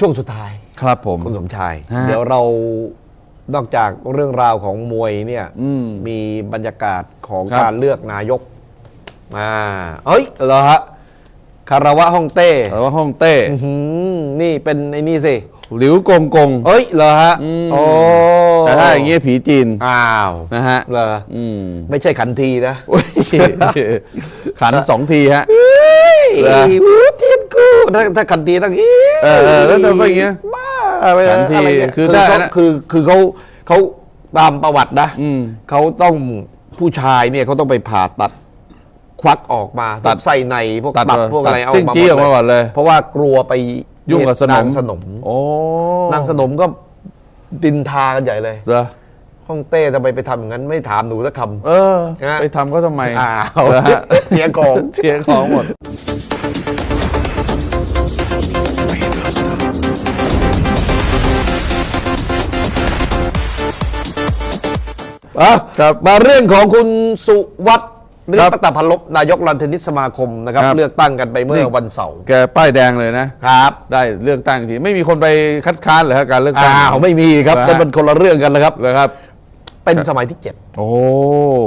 ช่วงสุดท้ายครับผม คุณสมชาย ฮะ เดี๋ยวเรานอกจากเรื่องราวของมวยเนี่ยอืม มีบรรยากาศของครับ การเลือกนายกอ่าเอ้ยเหรอฮะคาราวะฮ่องเต้แต่ว่าฮ่องเต้อื้อหือนี่เป็นไอ้นี่สิหลิวกงกง เอ้ยเหรอฮะอืม โอ้แต่ถ้าอย่างเงี้ยผีจีนอ้าวนะฮะเหรออืมไม่ใช่ขันทีนะ ขันสองทีฮะ เหรอวู้เทียนกู ถ้าถ้าขันทีต้องอีเออเออแล้วทำไมอย่างเงี้ยบ้าอะไรขันทีอะไรเงี้ยคือคือได้เขานะ คือคือเขาเขาตามประวัตินะอืม เขาต้องผู้ชายเนี่ยเขาต้องไปผ่าตัดควักออกมาตัตัดดไส้ในพวกตัดตับพวกอะไรเอาจิ้งมาจี้หออกมาก่อนเลย เพราะว่ากลัวไปยุ่งกับสนนามงสนมโอ้นางสนมก็ดินทากันใหญ่เลยเหรอห้องเต้ทำไมไปทำอย่างนั้นไม่ถามหนูสักคำ เออฮะไปทำก็ทำไมอ้าวเหรอฮะเสียของ เสียของหมด อะครับมาเรื่องของคุณสุวัฒน์นิครับตตพันลบนายกรันเทนนิสสมาคมนะครับ ครับ เลือกตั้งกันไปเมื่นี่อวันเสาร์แกป้ายแดงเลยนะ ครับได้เลือกตั้งทีไม่มีคนไปคัดค้านเหรอฮะการเลือกตั้ง อ้าวไม่มีครับเหรอฮะ นั่นเป็นคนละเรื่องกันนะครับเลยครับ เป็นสมัยที่เจ็ดโอ้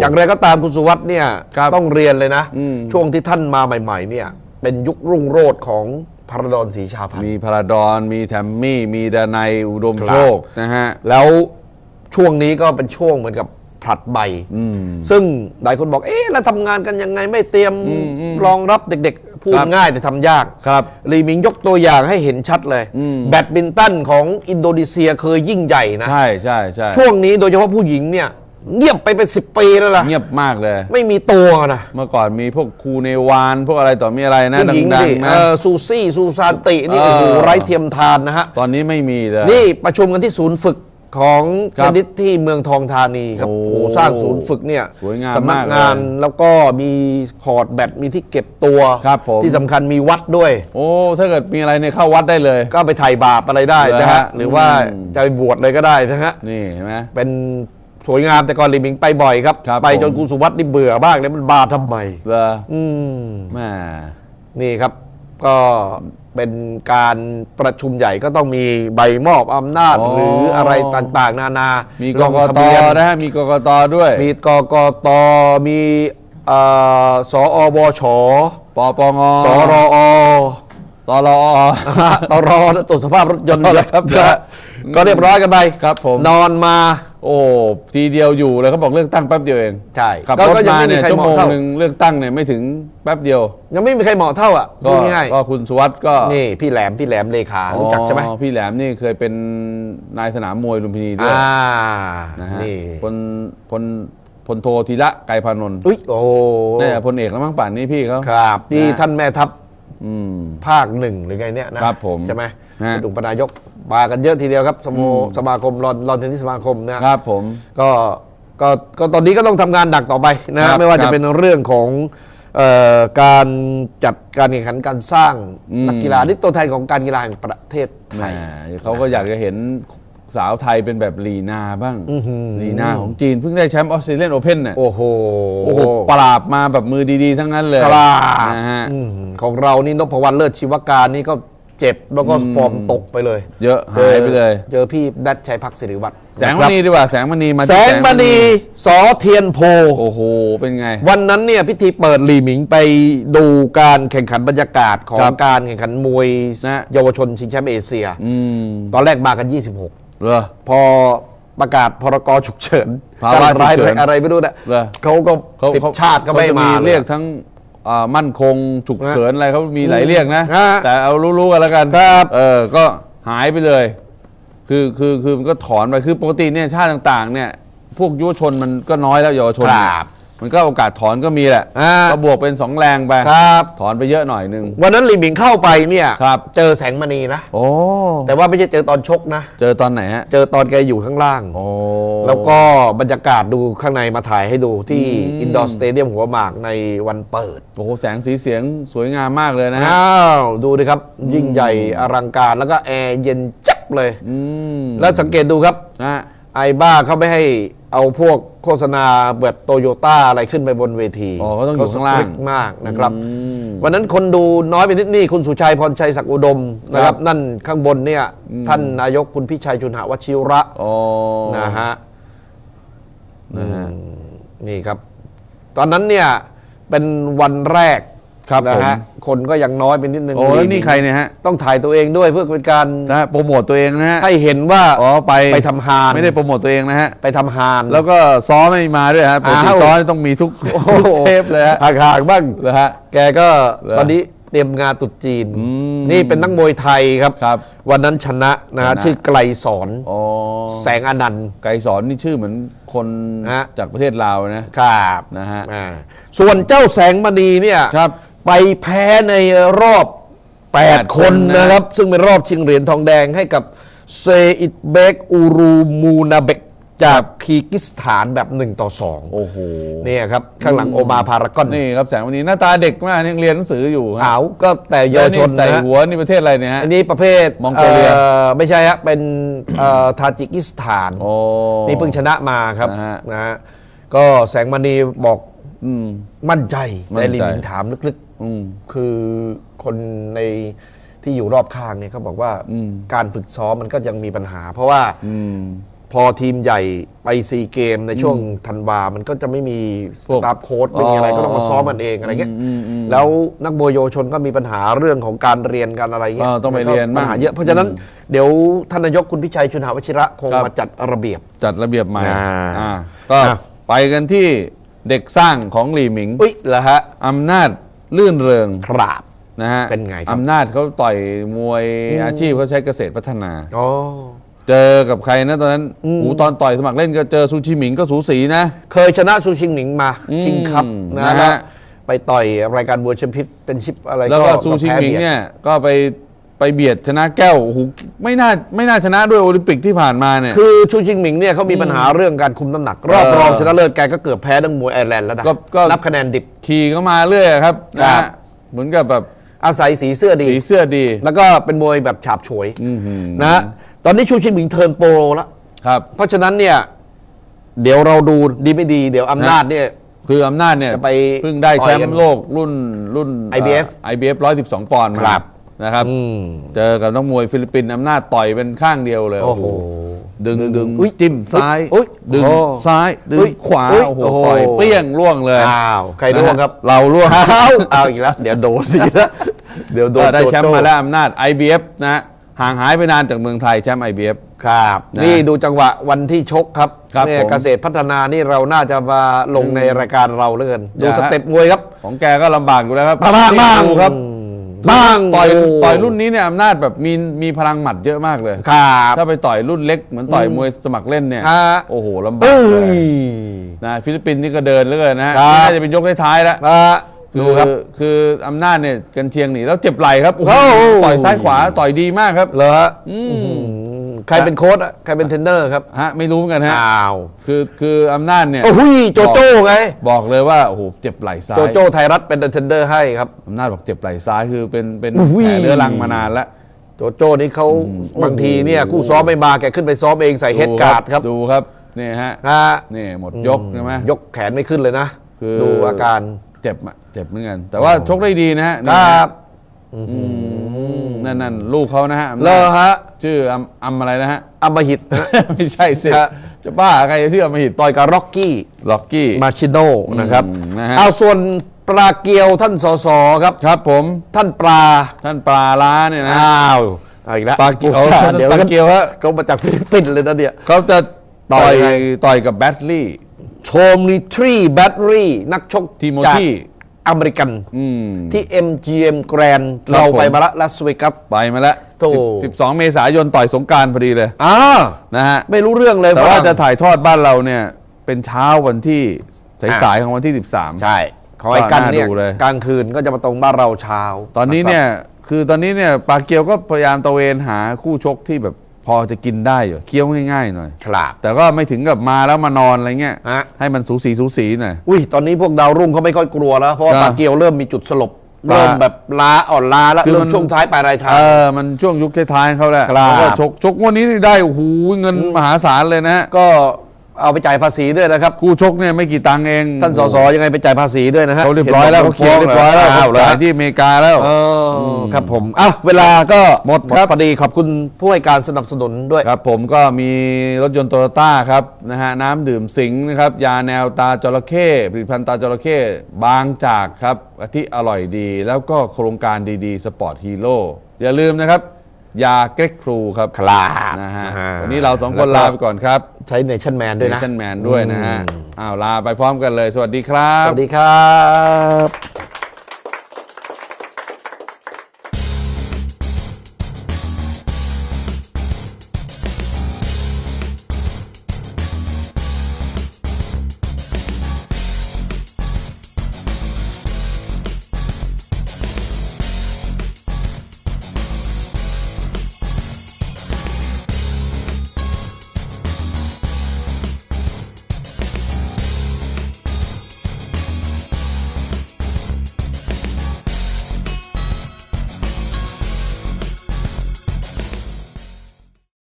อย่างไรก็ตามคุณสุวัฒน์เนี่ยครับต้องเรียนเลยนะ อืม ช่วงที่ท่านมาใหม่ ๆ เนี่ย เป็นยุครุ่งโรจน์ของพระดอนศรีชาพันธ์มีพาราดอนมีแทมมี่ มีดานัยอุดมครับโชคนะฮะ แล้วช่วงนี้ก็เป็นช่วงเหมือนกับ ผลัดใบอืมซึ่งหลายคนบอก เอ๊ะ แล้วทำงานกันยังไงไม่เตรียมอืมอืมรองรับเด็กๆ พูดครับง่ายแต่ทำยาก ครับลีมิงยกตัวอย่างให้เห็นชัดเลย อืม แบดมินตันของอินโดนีเซียเคยยิ่งใหญ่นะ ใช่ใช่ใช่ช่วงนี้โดยเฉพาะผู้หญิงเนี่ย เงียบไปเป็นสิบปีแล้วล่ะ เงียบมากเลย ไม่มีตัวนะ เมื่อก่อนมีพวกครูเนวาน พวกอะไรต่อมีอะไรนะผู้หญิงดังดิๆนะ เออซูซี่ซูซานตินี่เออ โอ้โหไร้เทียมทานนะฮะ ตอนนี้ไม่มีเลย นี่ประชุมกันที่ศูนย์ฝึก ของคเทรับนนิสที่เมืองทองธานีครับโอ้โอ้โหสร้างศูนย์ฝึกเนี่ยสวยงามสำนักมากเลยงานแล้วก็มีคอร์ดแบดมีที่เก็บตัวครับผม ที่สำคัญมีวัดด้วย โอ้ ถ้าเกิดมีอะไรเนี่ยเข้าวัดได้เลย ก็ไปถ่ายบาปอะไรได้นะเหรอฮะฮะหรือว่าอืม จะไปบวชเลยก็ได้นะฮะ นี่เห็นไหม เป็นสวยงามแต่ก่อนลิมิงไปบ่อยครับ ครับไปผมจนคุณสุวัสดิ์นี่เบื่อบ้างเลยมันบาทำไม เหรออืมแม่นี่ครับ ก็เป็นการประชุมใหญ่ก็ต้องมีใบมอบอำนาจหรืออะไรต่างๆ นานามีมีกกตนะฮะมีกกตด้วย มีกกตมีเอ่อสอบชปปงสรอ ตรอ ตรตรวจสภาพรถยนต์เอาละครับนะฮะก็เรียบร้อยกันไปครับผม นอนมา โอ้ทีเดียวอยู่เลยเขาบอกเลือกตั้งแป๊บเดียวเองใช่ขับก็รถก็ยังมาไม่มีเนี่ยใครชั่วเหโมมาะงเท่าหนึ่งเลือกตั้งเนี่ยไม่ถึงแป๊บเดียว ยังไม่มีใครเหมาะเท่าอะก็พูดง่ายก็คุณสุวัสด์ก็ๆนี่พี่แหลมพี่แหลมเลขารู้จักใช่ไหมอ๋อพี่แหลมนี่เคยเป็นนายสนามมวยลุมพินีด้วยอ่านะฮะนี่พลพลพลโทธีระไกรพานนท์อุ้ยโอ้นี่พลเอกแล้วมั้งป่านนี้พี่เขาครับนี่นะท่านแม่ทัพอืม ภาคหนึ่งหรือไงเนี่ยนะครับผมใช่ไหมฮะเป็นอุปนายกมากันเยอะทีเดียวครับสโมอืมสมาคมรอนรอนเทนนิสสมาคมนะครับผมก็ก็ก็ตอนนี้ก็ต้องทำงานหนักต่อไปนะครับไม่ว่าครัจะบเป็นเรื่องของเอ่อการจัดการแข่งขันการสร้างอืมนักกีฬานี่ตัวแทนของการกีฬาแห่งประเทศไทแหมยเขาก็อยากจะเห็น สาวไทยเป็นแบบลีนาบ้างอื้อหือลีนาของจีนเพิ่งได้แชมป์ออสเตรเลียนโอเพ่นน่ะโอ้โหโอ้โหปราบมาแบบมือดี ๆ ทั้งนั้นเลยกล้านะฮะอืมของเรานี่นพวรรณเลิศชีวการนี่ก็เจ็บแล้วก็อืมฟอร์มตกไปเลย เยอะหายไปเลย เจอพี่ดัชชัยพักศิริวัตรแสงมณีดีกว่าแสงมณีมาแสที่งมณีสอเทียนโพโอ้โห เป็นไง วันนั้นเนี่ยพิธีเปิดลีหมิงไปดูการแข่งขันบรรยากาศของครับการแข่งขันมวยนะเยาวชนชิงแชมป์เอเชียอืมตอนแรกมากัน 26 เหรอ พอประกาศพรกฉุกเฉินภาวะการร้ายฉุกเฉินอะไรไม่รู้นะเหรอ เขาก็เขาสิบเขาชาติก็ไม่เขจะมาเรียกทั้งอ่ามั่นคงฉุกเฉินอะไรเขามีหลายเรียกนะ ฮะแต่เอารู้ๆกันแล้วกันครับ เออก็หายไปเลย คือคือคือมันก็ถอนไปคือปกติเนี่ยชาติต่าง ๆ เนี่ย พวกยุวชนมันก็น้อยแล้วเยาวชน ครับ มันก็โอกาสถอนก็มีแหละอ่า ก็บวกเป็นสองแรงไปครับ ถอนไปเยอะหน่อยหนึงวันนั้นลีหมิงเข้าไปเนี่ยครับ เจอแสงมณีนะ โอ้แต่ว่าไม่ใช่เจอตอนชกนะ เจอตอนไหนฮะเจอตอนแกอยู่ข้างล่าง โอ้แล้วก็บรรยากาศดูข้างในมาถ่ายให้ดูที่อืมอินดอร์สเตเดียมหัวหมากในวันเปิดโอ้โหแสงสีเสียงสวยงามมากเลยนะฮะอ้าวดูดิครับ ยิ่งใหญ่อลังการแล้วก็แอร์เย็นจับเลย อืมแล้วสังเกตดูครับ นะฮะไอบ้าเขาไม่ให้ เอาพวกโฆษณาเบิดโตโยต้าอะไรขึ้นไปบนเวทีอ๋อก็ต้องอยู่ข้างล่างสตริกมากนะครับอืมวันนั้นคนดูน้อยไปนิดนี่คุณสุชัยพรชัยศักดิ์อุดมนะคครัรับ บ นั่นข้างบนเนี่ยท่านนายกคุณพิชัยชุนหวชิระอ๋อนะฮะ นะฮะอืมนี่ครับ ตอนนั้นเนี่ยเป็นวันแรก ครับนะฮะผมคนก็ยังน้อยไปนิดนึงโอ้แล้วนี่ใครเนี่ยฮะต้องถ่ายตัวเองด้วยเพื่อเป็นการนะฮะโปรโมทตัวเองนะฮะให้เห็นว่าอ๋อไปไปทำฮานไม่ได้โปรโมทตัวเองนะฮะไปทำฮานแล้วก็ซ้อไม่มาด้วยฮะปกติอ้าวซ้อนี่ต้องมีทุกโอ้ทุกโหเทปเลยฮะห่างๆบ้างเหรอฮะแกก็เหรอตอนนี้เตรียมงานตรุษจีนอืมนี่เป็นนักมวยไทยครับครับวันนั้นชนะนะฮะชนะชื่อไกลสอนอ๋อแสงอนันต์ไกรสอนนี่ชื่อเหมือนคนฮะจากประเทศลาวนะครับนะฮะอ่าส่วนเจ้าแสงมณีเนี่ยครับ ไปแพ้ในรอบแปด8คคนนนะนะครับ ซึ่งเป็นรอบชิงเหรียญทองแดงให้กับเซอิดเบกอูรูมูนาเบกจากคีร์กิสถานแบบ1ต่อ2โอ้โหเนี่ยครับ ข้างหลังโอมาพารากอนนี่ครับแสงวันนี้หน้าตาเด็กมากยังเรียนหนังสืออยู่ฮะขาวก็แต่เยาวชนแล้นี่ใส่นะฮะหัวนี่ประเทศอะไรเนี่ยฮะอันนี้ประเภทมองโกเลียไม่ใช่ฮะเป็นเอ่อทาจิกิสถานโอ้นี่เพิ่งชนะมาครับนะฮะนะฮะก็แสงมณีบอก อืม มั่นใจมั่นใจ แต่ลิมินถามลึกอืม ๆ คือคนในที่อยู่รอบข้างเนี่ยเขาบอกว่าอืม การฝึกซ้อมมันก็ยังมีปัญหา เพราะว่าอืม พอทีมใหญ่ไปซีเกมในช่วงธันวา มันก็จะไม่มีสพวกตาฟโค้ดไม่มีอะไรอ๋อก็ต้องมาซ้อมมันเองอะไรเงี้ย อืมอืม แล้วนักมวยเยาวชนก็มีปัญหาเรื่องของการเรียนการอะไรเงี้ยเออต้องไปเรียนปัญหาบ้างเยอะเพราะฉะนั้นเดี๋ยวท่านนายกคุณพิชัยชุนหาวชิระคงครับ มาจัดระเบียบ จัดระเบียบใหม่อ่าอ่าก็อะ ไปกันที่ เด็กสร้างของหลี่หมิงอุ้ยเหรอฮะอำนาจลื่นเริงครับ นะฮะเป็นไงครับ อำนาจเขาต่อยมวยอาชีพเขาใช้เกษตรพัฒนาอ๋อเจอกับใครนะตอนนั้นอืม หูตอนต่อยสมัครเล่นก็เจอซูชิหมิงก็สูสีนะ เคยชนะซูชิงหนิงมาอืมคิงคัพนะนะฮะแล้วไปต่อยรายการบัวแชมเปี้ยนเป็นชิปอะไรแล้วก็ซูชิหมิงแพ้บีดเนี่ยก็ไป ไปเบียดชนะแก้วโอ้โหไม่น่าไม่น่าชนะด้วยโอลิมปิกที่ผ่านมาเนี่ย คือชูชิงหมิงเนี่ยเขามีปัญหาเรื่องการคุมน้ำหนัก รอบเออรองชนะเลิศแกก็เกือบแพ้นักมวยไอร์แลนด์แล้วนะก็ก็ นับคะแนนดิบ ขี่เข้ามาเรื่อยครับครันะบฮะเหมือนกับแบบอาศัยสีเสื้อดี สีเสื้อดีแล้วก็เป็นมวยแบบฉาบฉวยอื้อหือนะฮะตอนนี้ชูชิงหมิงเทิร์นโปรแล้ว ครับ เพราะฉะนั้นเนี่ย เดี๋ยวเราดูดีไม่ดี เดี๋ยวอำนาจเนี่ย คืออำนาจเนี่ยจะไปเพิ่งได้แชต่อยกัมนป์โลกรุ่นรุ่น IBF เอ่อ IBF 112 ปอนด์มาครับ นะครับอืมเจอกับนักมวยฟิลิปปินส์อำนาจต่อยเป็นข้างเดียวเลยโอ้โหดึงดึงดึงอุ๊ยจิ้มซ้ายอุ๊ยดึงโอ้ซ้ายดึอุ๊งยขวาอุ๊ยโอ้โหโอ้โหต่อยเปี้ยงล่วงเลยอ้าวใครร่วงครับ เราล่วงเอาเอาอีกแล้ว เดี๋ยวโดนอีกแล้วเดี๋ยวโดก็นได้แชมป์โจโจ้มาแล้วอำนาจ IBF นะฮะห่างหายไปนานจากเมืองไทยแชมป์ IBF ครับนะนี่ดูจังหวะวันที่ชกครับครับเนี่ยผมเกษตรพัฒนานี่เราน่าจะมาลงในรายการเราเหลือเกินดูอย่าสเต็ปมวยครับ ของแกก็ลำบากอยู่แล้วครับบ้างบ้างดูครับ บ้างต่อยโต่อยรุ่นนี้เนี่ยอำนาจแบบมีมีพลังหมัดเยอะมากเลยครับถ้าไปต่อยรุ่นเล็กเหมือนต่อยมวยสมัครเล่นเนี่ยฮะโอ้โหลำบาเอ้กเลยยนะฟิลิปปินส์นี่ก็เดินเหลือเกินนะฮะครับนี่น่าจะเป็นยกท้ายๆแล้วอะคืดูอครับคืออำนาจเนี่ยกันเชียงหนีแล้วเจ็บไหล่ครับโอ้โหโอ้โหต่อยซ้ายขวาต่อยดีมากครับเหรอฮะอืมอืม ใครเป็นโค้ชอะใครเป็นเทรนเนอร์ครับฮะไม่รู้เหมือนกันฮะอ้าวคือคืออำนาจเนี่ยโอ้โหโจโจ้ไง บอกเลยว่าโอ้โหเจ็บไหล่ซ้ายโจโจ้ไทยรัฐเป็นเทรนเนอร์ให้ครับอำนาจบอกเจ็บไหล่ซ้ายคือเป็นเป็นอุ้ยแผลเรื้อรังมานานแล้วโจโจ้นี่เขาบางทีเนี่ยคู่ซ้อมไม่มาแกขึ้นไปซ้อมเองใส่เฮดการ์ดครับดูครับนี่ฮะนะฮะนี่หมดยกใช่ไหมยกแขนไม่ขึ้นเลยนะคือดูอาการเจ็บอะเจ็บเหมือนกัน แต่ว่าชกได้ดีนะฮะคนี่รัฮะบอืม นั่นนั่นลูกเขานะฮะอำนาจเลอฮะชื่ออัมอัมอะไรนะฮะอมหิตนะไม่ใช่สิฮะจะบ้าใครจะชื่ออมหิตต่อยกับร็อกกี้ล็อกกี้มาชิโนนะครับอืมนะฮะเอาส่วนปลาเกียวท่านสสครับครับ ผมท่านปลาท่านปลาล้าเนี่ยนะอ้าวเอาอีกแล้วปลาเกียวโอ้ชาเดี๋ยวปลาเกียวฮะเขามาจากฟิลิปปินส์เลยนะเนี่ยเขาจะต่อยต่อยไงต่อยกับแบตลี่โชมิทรีแบตเตอรี่นักชกทิโมจากธี อเมริกันอืมที่ MGM Grand ครับเราไปผม มาละลาสเวกัส ไปมาแล้วโถ่ สิบสองเมษายนต่อยสงกรารพอดีเลยอ่านะฮะ ไม่รู้เรื่องเลยแต่ว่าฝรั่งจะถ่ายทอดบ้านเราเนี่ย เป็นเช้าวันที่สายๆของวันที่ 13 ใช่ของไอ้กันเนี่ยก็น่าดูเลย กลางคืนก็จะมาตรงบ้านเราเช้าตอนนี้เนี่ย คือตอนนี้เนี่ย ปาเกียวก็พยายามตะเวนหาคู่ชกที่แบบ พอจะกินได้อยู่เคี้ยวง่ายๆหน่อยครับแต่ก็ไม่ถึงกับมาแล้วมานอนอะไรเงี้ยฮะ ให้มันสูสีสูสีหน่อย อุ้ยตอนนี้พวกดาวรุ่งเขาไม่ค่อยกลัวแล้ว เพราะว่าครับปาเกียวเริ่มมีจุดสลบปลาเริ่มแบบล้าอ่อนล้าแล้วคือเริ่มัมนช่วงท้ายปลายรายทาง เออมันช่วงยุคท้ายๆเขาแหละครับ แล้วก็ชกชกงวันนี้นี่ได้โอ้โหเงินมหาศาลเลยนะฮะก็ เอาไปจ่ายภาษีด้วยนะครับ คู่ชกเนี่ยไม่กี่ตังค์เองท่านสสยังไงไปจ่ายภาษีด้วยนะฮะเขาเรียบร้อยแล้วห็เขานเคลียร์เรียบร้อยแล้วอ้าวเขาเหรอจ่ายที่อเมริกาแล้วเออครับผมอ้าวเวลาก็หมดครับพอดีขอบคุณผู้ให้การสนับสนุนด้วยครับ ผมก็มีรถยนต์โตโยต้าครับนะฮะน้ำดื่มสิงห์นะครับยาแนวตาจระเข้ผลิตภัณฑ์ตาจระเข้บางจากครับที่อร่อยดี แล้วก็โครงการดีๆสปอร์ตฮีโร่อย่าลืมนะครับ ยาเกร็กครูครับครับนะฮะอ่าวันนี้เราสองคนแล้วก็ ลาไปก่อนครับใช้เนชั่นแมนด้วยนะ เนชั่นแมนด้วยนะฮะอ้าวลาไปพร้อมกันเลย สวัสดีครับ สวัสดีครับ